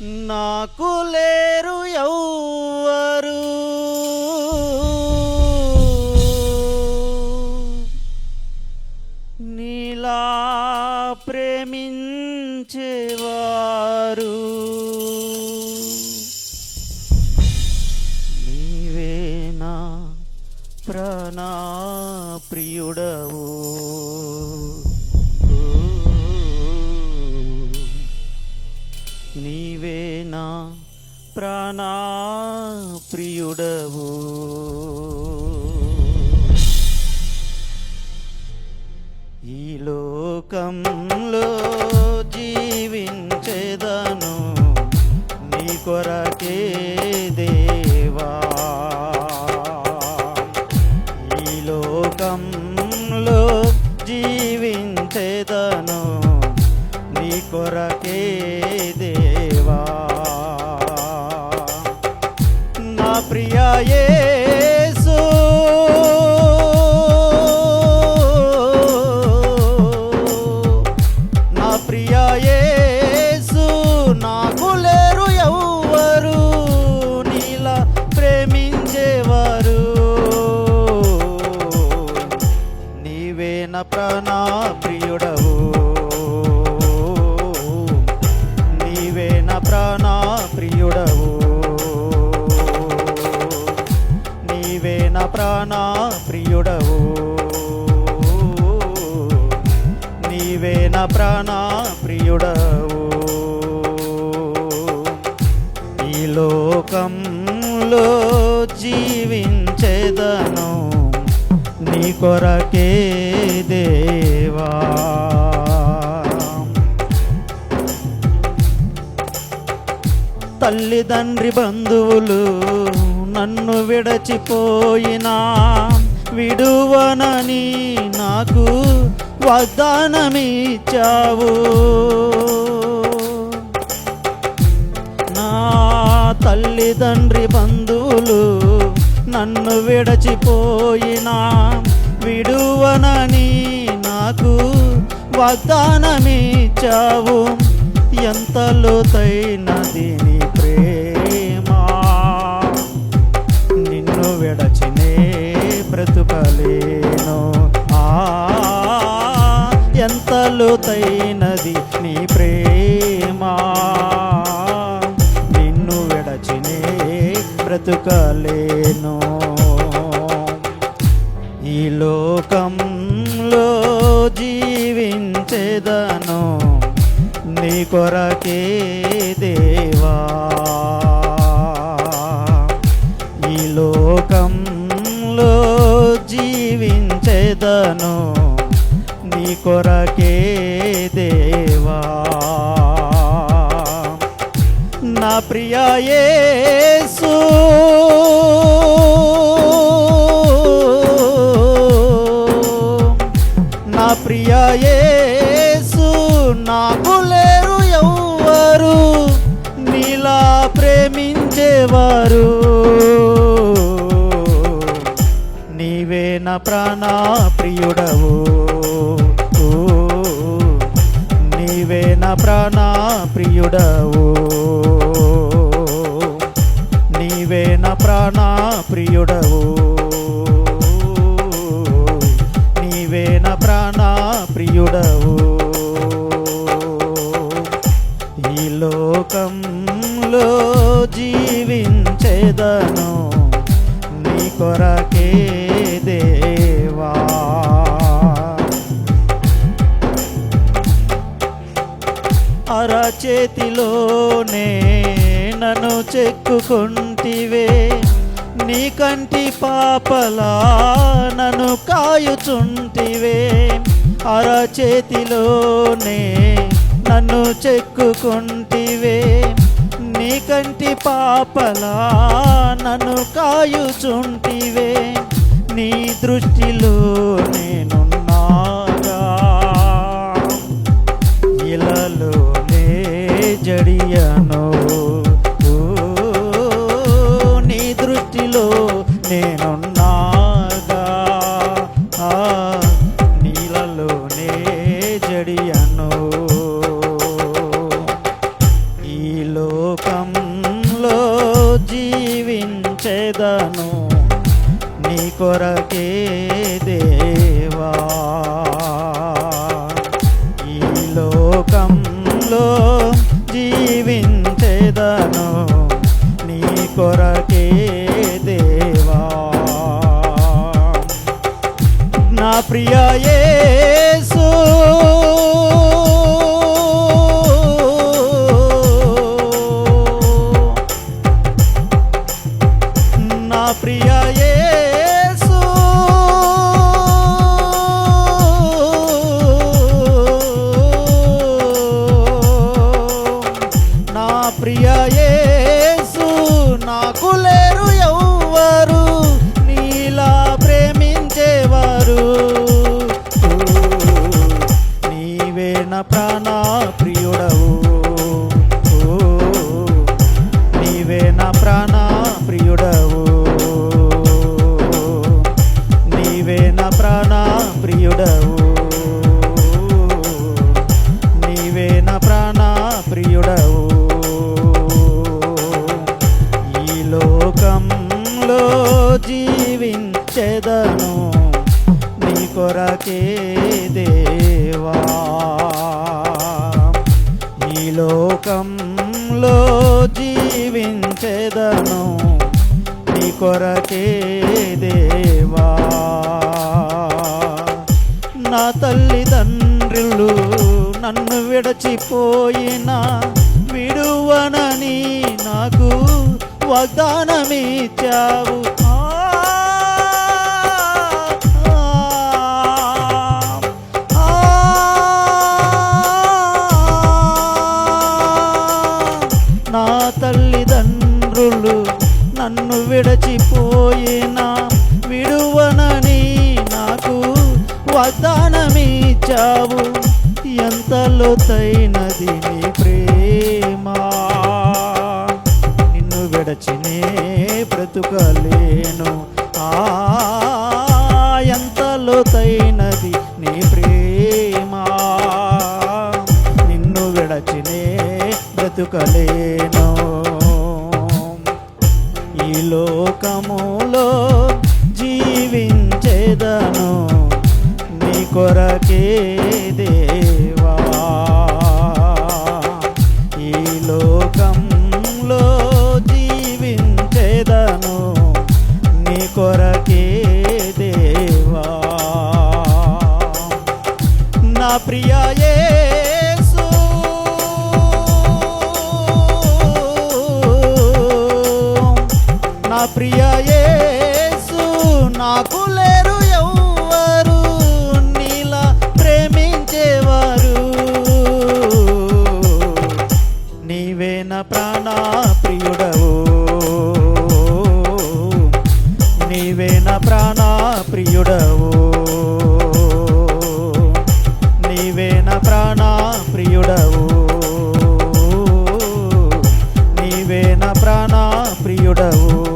నాకులే నా ప్రాణ ప్రియుడవు. నీవే నా ప్రాణ ప్రియుడవు. ఈ లోకంలో జీవించేదను నీ కొరకే దేవా. తల్లిదండ్రి బంధువులు నన్ను విడచిపోయినా విడువనని నాకు వాగ్దానమిచ్చావు. నా తల్లిదండ్రి బంధువులు నన్ను విడచిపోయినా విడువనని నాకు వాగ్దానమిచ్చావు. ఎంత లోతైనది లోతైనది నీ ప్రేమా. నిన్ను విడచినే బ్రతుకలేను. ఈ లోకంలో జీవించేదను నీ కొరకే దేవా. ఈ లోకంలో జీవించేదను కొరకే దేవా. నా ప్రియ నా ప్రియ నాకు లేరు ఎవ్వరు నీలా ప్రేమించేవారు. నీవే నా ప్రాణ ప్రియుడవు నీవే నా ప్రాణ ప్రియుడవు. నీవే నా ప్రాణ ప్రియుడవు. నీవే నా ప్రాణ ప్రియుడవు. ఈ లోకంలో జీవించేదను నీ కొరకే అరచేతిలోనే నన్ను చెక్కుకుంటివే. నీ కంటి పాపలా నన్ను కాయుచుంటివే. అరచేతిలోనే నన్ను చెక్కుకుంటివే. నీ కంటి పాపలా నన్ను కాయుచుంటివే. నీ దృష్టిలో నేనున్నాగా చూచును నీ దృష్టిలో నీలలోనే ఈ లోకంలో నీ కొరకే దేవా. ఈ లోకంలో జీవించేదను నీ కొరకే దేవా. నా ప్రియ యేసు నీవే ప్రాణ ప్రియుడవు. నీవే నా ప్రాణ ప్రియుడవు. నీవే నా ప్రాణ ప్రియుడవు. నీవే నా ప్రాణ ప్రియుడవు. జీవించేదను. నీ కొరకే దేవా. నా తల్లిదండ్రులు నన్ను విడచిపోయిన విడువనని నాకు వాగ్దానమిచ్చావు. విడచిపోయిన విడువనని నాకు వాగ్దానమిచ్చావు. ఎంత లోతైనది నీ ప్రేమ. నిన్ను విడచినే బ్రతుకలేను. ఆ ఎంత లోతైనది నీ ప్రేమ. నిన్ను విడచినే బ్రతుకలేను దేవా ఈ లోకంలో జీవించేదను నీ కొరకే దేవా. నా ప్రియ నా ప్రియ నీవే నా ప్రాణ ప్రియుడవు. నీవేన ప్రాణ ప్రియుడవు. నీవేన ప్రాణ ప్రియుడవు. నీవేన ప్రాణ ప్రియుడవు.